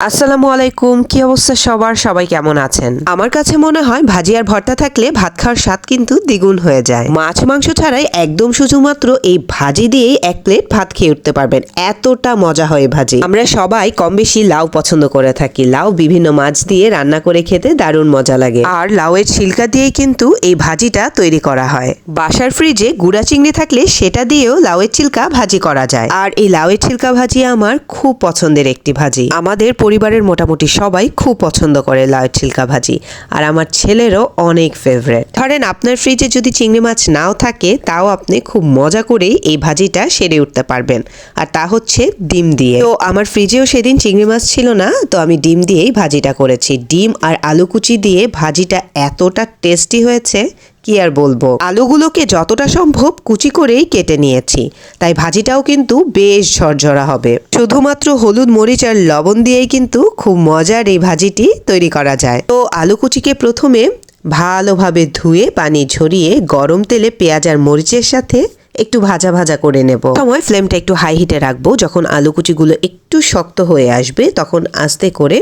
আসসালামু আলাইকুম, কি অবস্থা সবার? সবাই কেমন আছেন? আমার কাছে মনে হয় ভাজি আর ভর্তা থাকলে ভাত খাওয়ার স্বাদ কিন্তু দ্বিগুণ হয়ে যায়। মাছ মাংস ছাড়াই একদম শুধুমাত্র এই ভাজি দিয়েই এক প্লেট ভাত খেয়ে উঠতে পারবেন। এতটা মজা হয় ভাজি। আমরা সবাই কম বেশি লাউ পছন্দ করে থাকি। লাউ বিভিন্ন মাছ দিয়ে রান্না করে খেতে দারুণ মজা লাগে। আর লাউয়ের ছিলকা দিয়েই কিন্তু এই ভাজিটা তৈরি করা হয়। বাসার ফ্রিজে গুড়া চিংড়ি থাকলে সেটা দিয়েও লাউয়ের ছিলকা ভাজি করা যায়। আর এই লাউয়ের ছিলকা ভাজি আমার খুব পছন্দের একটি ভাজি। আমাদের পরিবারের মোটামুটি সবাই খুব পছন্দ করে লাউয়ের ছিলকা ভাজি। আর আমার ছেলেরও অনেক ফেভারেট ধরেন আপনার ফ্রিজে যদি চিংড়ি মাছ নাও থাকে, তাও আপনি খুব মজা করেই এই ভাজিটা সেরে উঠতে পারবেন। আর তা হচ্ছে ডিম দিয়ে। তো আমার ফ্রিজেও সেদিন চিংড়ি মাছ ছিল না, তো আমি ডিম দিয়েই ভাজিটা করেছি। ডিম আর আলু কুচি দিয়ে ভাজিটা এতটা টেস্টি হয়েছে কি আর বলব? আলুগুলোকে যতটা সম্ভব কুচি করেই কেটে নিয়েছি। তাই ভাজিটাও কিন্তু বেশ ঝরঝরা হবে। শুধুমাত্র হলুদ, মরিচ আর লবণ দিয়েই কিন্তু খুব মজার এই ভাজিটি তৈরি করা যায়। তো আলু কুচিকে প্রথমে ভালোভাবে ধুয়ে, পানি ঝরিয়ে, গরম তেলে পেঁয়াজ আর মরিচের সাথে একটু ভাজা ভাজা করে নেব। সময় ফ্লেমটা একটু হাই হিটে রাখব। যখন আলু কুচিগুলো একটু শক্ত হয়ে আসবে, তখন আস্তে করে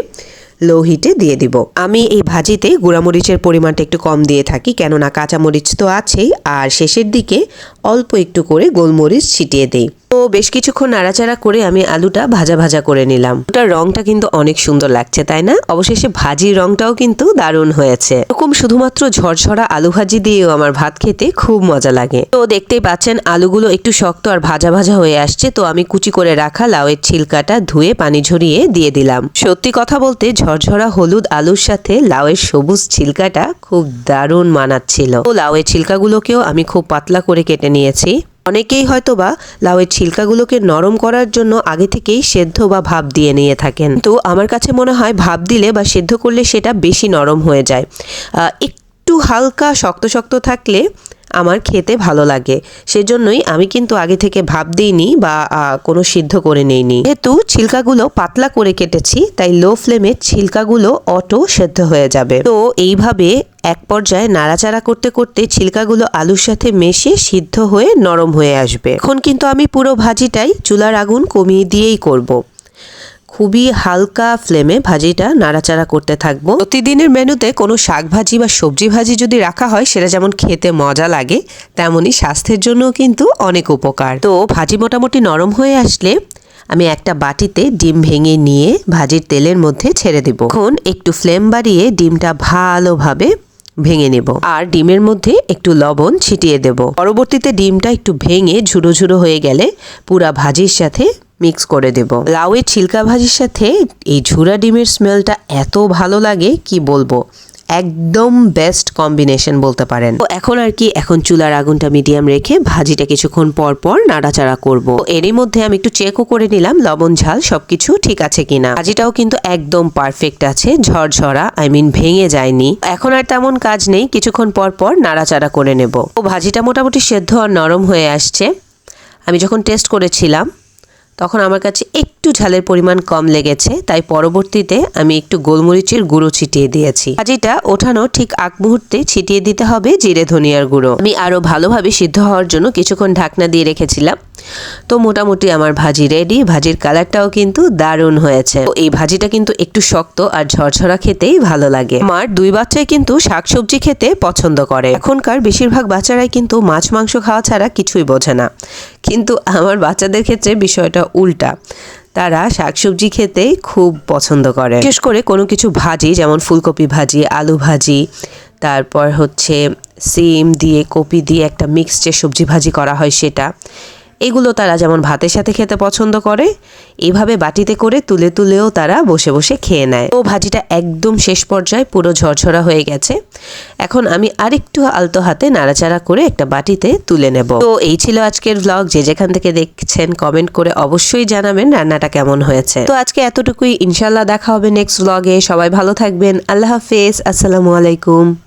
লো হিটে দিয়ে দিব। আমি এই ভাজিতে গুঁড়ামরিচের পরিমাণটা একটু কম দিয়ে থাকি, কেননা কাঁচামরিচ তো আছেই, আর শেষের দিকে অল্প একটু করে গোলমরিচ ছিটিয়ে দেই। তো বেশ কিছুক্ষণ নাড়াচাড়া করে আমি আলুটা ভাজা ভাজা করে নিলাম। ওটার রংটা কিন্তু অনেক সুন্দর লাগছে, তাই না? অবশেষে ভাজির রংটাও কিন্তু দারুণ হয়েছে। এরকম শুধুমাত্র ঝরঝরা আলু ভাজি দিয়েও আমার ভাত খেতে খুব মজা লাগে। তো দেখতেই পাচ্ছেন, আলুগুলো একটু শক্ত আর ভাজা ভাজা হয়ে আসছে, তো আমি কুচি করে রাখা লাউয়ের ছিলকাটা ধুয়ে পানি ঝরিয়ে দিয়ে দিলাম। সত্যি কথা বলতে ঝরঝরা হলুদ আলুর সাথে লাউয়ের সবুজ ছিলকাটা খুব দারুণ মানাচ্ছিল। তো লাউয়ের ছিলকাগুলোকেও আমি খুব পাতলা করে কেটে নিয়েছি। অনেকেই হয়তোবা লাউয়ের ছিলকাগুলোকে নরম করার জন্য আগে থেকেই সেদ্ধ বা ভাপ দিয়ে নিয়ে থাকেন। তো আমার কাছে মনে হয় ভাপ দিলে বা সেদ্ধ করলে সেটা বেশি নরম হয়ে যায়। একটু হালকা শক্ত শক্ত থাকলে আমার খেতে ভালো লাগে। সেজন্যই আমি কিন্তু আগে থেকে ভাব দিইনি বা কোনো সিদ্ধ করে নেইনি। যেহেতু ছিলকাগুলো পাতলা করে কেটেছি, তাই লো ফ্লেমে ছিলকাগুলো অটো সেদ্ধ হয়ে যাবে। তো এইভাবে এক পর্যায়ে নাড়াচাড়া করতে করতে ছিলকাগুলো আলুর সাথে মেশে সিদ্ধ হয়ে নরম হয়ে আসবে। এখন কিন্তু আমি পুরো ভাজিটাই চুলার আগুন কমিয়ে দিয়েই করব। খুবই হালকা ফ্লেমে ভাজিটা নাড়াচাড়া করতে থাকব। প্রতিদিনের মেনুতে কোনো শাক ভাজি বা সবজি ভাজি যদি রাখা হয়, সেটা যেমন খেতে মজা লাগে তেমনই স্বাস্থ্যের জন্যও কিন্তু অনেক উপকার। তো ভাজি মোটামুটি নরম হয়ে আসলে আমি একটা বাটিতে ডিম ভেঙে নিয়ে ভাজির তেলের মধ্যে ছেড়ে দিব। এখন একটু ফ্লেম বাড়িয়ে ডিমটা ভালোভাবে ভেঙে নেব। আর ডিমের মধ্যে একটু লবণ ছিটিয়ে দেব। পরবর্তীতে ডিমটা একটু ভেঙে ঝুড়ো ঝুড়ো হয়ে গেলে পুরা ভাজির সাথে মিক্স করে দেব। লাউয়ের ছিলকা ভাজির সাথে এই ঝুরা ডিমের স্মেলটা এত ভালো লাগে, কি বলব? একদম বেস্ট কম্বিনেশন বলতে পারেন। তো এখন আর কি, এখন চুলার আগুনটা মিডিয়াম রেখে ভাজিটা কিছুক্ষণ পর পর নাড়াচাড়া করব। এরই মধ্যে আমি একটু চেকও করে নিলাম, লবণ, ঝাল সবকিছু ঠিক আছে কিনা। ভাজিটাও কিন্তু একদম পারফেক্ট আছে, ঝরঝরা আই মিন ভেঙে যায়নি। এখন আর তেমন কাজ নেই, কিছুক্ষণ পর পর নাড়াচাড়া করে নেব। তো ভাজিটা মোটামুটি সেদ্ধ আর নরম হয়ে আসছে। আমি যখন টেস্ট করেছিলাম তখন আমার কাছে একটু ঝালের পরিমাণ কম লেগেছে, তাই পরবর্তীতে আমি একটু গোলমরিচের গুঁড়ো ছিটিয়ে দিয়েছি। ভাজিটা ওঠানো ঠিক আগ মুহূর্তে ছিটিয়ে দিতে হবে জিরে ধনিয়ার গুঁড়ো। আমি আরও ভালোভাবে সিদ্ধ হওয়ার জন্য কিছুক্ষণ ঢাকনা দিয়ে রেখেছিলাম। তো মোটামুটি আমার ভাজি রেডি ভাজির কালারটাও কিন্তু দারুণ হয়েছে। তো এই ভাজিটা কিন্তু একটু শক্ত আর ঝরঝরা খেতেই ভালো লাগে। আমার দুই বাচ্চাই কিন্তু শাকসবজি খেতে পছন্দ করে। এখনকার বেশিরভাগ বাচ্চারাই কিন্তু মাছ, মাংস খাওয়া ছাড়া কিছুই বোঝে না। কিন্তু আমার বাচ্চাদের ক্ষেত্রে বিষয়টা উল্টা। তারা শাকসবজি খেতে খুব পছন্দ করে। বিশেষ করে কোনো কিছু ভাজি, যেমন ফুলকপি ভাজি, আলু ভাজি, তারপর হচ্ছে সিম দিয়ে, কপি দিয়ে একটা মিক্সড যে সবজি ভাজি করা হয় সেটা। এগুলো তারা যেমন ভাতের সাথে খেতে পছন্দ করে এইভাবে বাটিতে করে তুলে তুলেও তারা বসে বসে খেয়ে নেয়। ও ভাজিটা একদম শেষ পর্যায়ে পুরো ঝরঝরা হয়ে গেছে। এখন আমি আরেকটু আলতো হাতে নাড়াচাড়া করে একটা বাটিতে তুলে নেব। তো এই ছিল আজকের ব্লগ যে যেখান থেকে দেখছেন কমেন্ট করে অবশ্যই জানাবেন রান্নাটা কেমন হয়েছে। তো আজকে এতটুকুই। ইনশাল্লাহ দেখা হবে নেক্সট ব্লগে সবাই ভালো থাকবেন। আল্লাহ হাফেজ। আসসালামু আলাইকুম।